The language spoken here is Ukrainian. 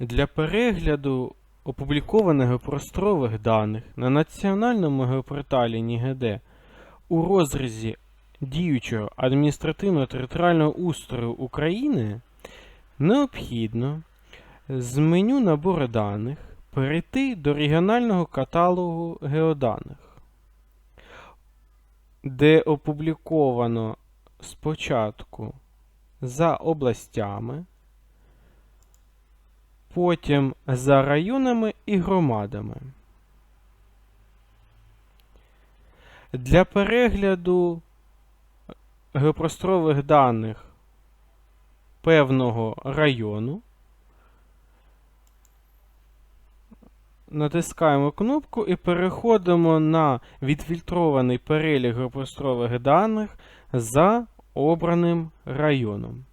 Для перегляду опублікованих просторових даних на національному геопорталі НІГД у розрізі діючого адміністративно-територіального устрою України необхідно з меню набору даних перейти до регіонального каталогу геоданих, де опубліковано спочатку за областями, потім за районами і громадами. Для перегляду геопросторових даних певного району натискаємо кнопку і переходимо на відфільтрований перелік геопросторових даних за обраним районом.